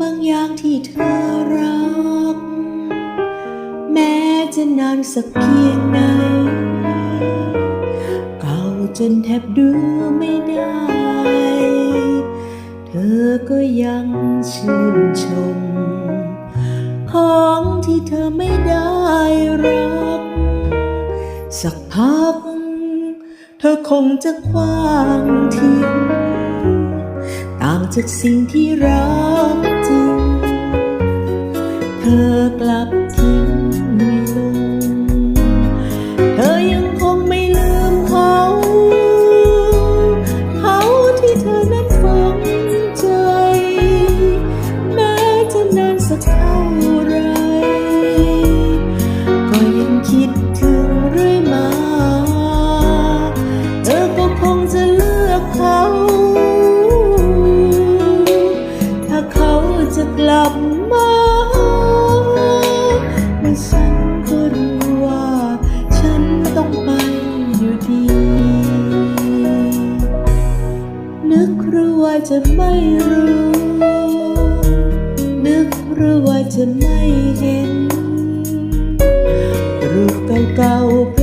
บางอย่างที่เธอรัก แม้จะนานสักเพียงไหนเก่าจนแทบดูไม่ได้ เธอก็ยังชื่นชม ของที่เธอไม่ได้รับสักพัก เธอคงจะคว้างทิ้งต่างจากสิ่งที่รัก ลับมาและฉันก็รู้ว่า ฉันต้องไปอยู่ดี นึกรือว่าจะไม่รู้ นึกรือว่าจะไม่เห็น รูปเก่าๆ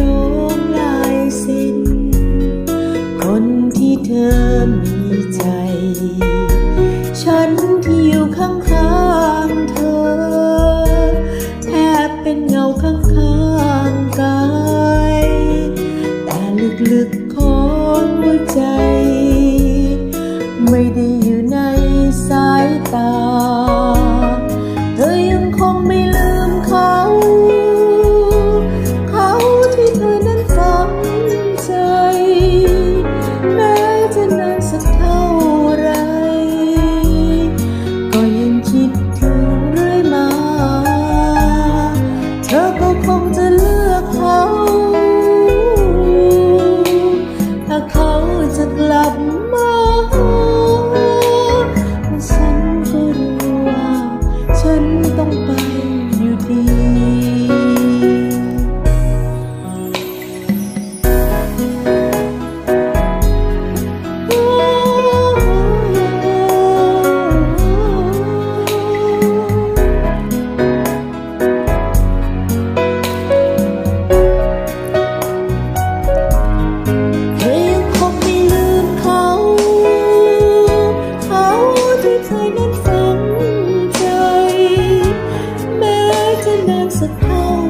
จะกลับมา Oh.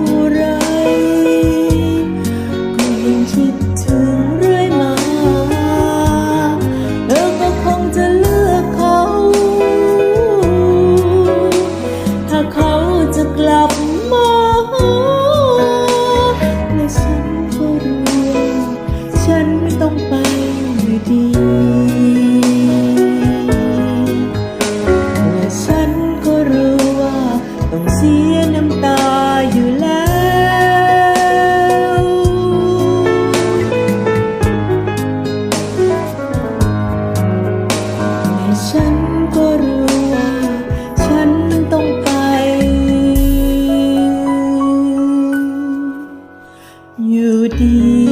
ฉันก็รู้ว่าฉันต้องไป อยู่ดี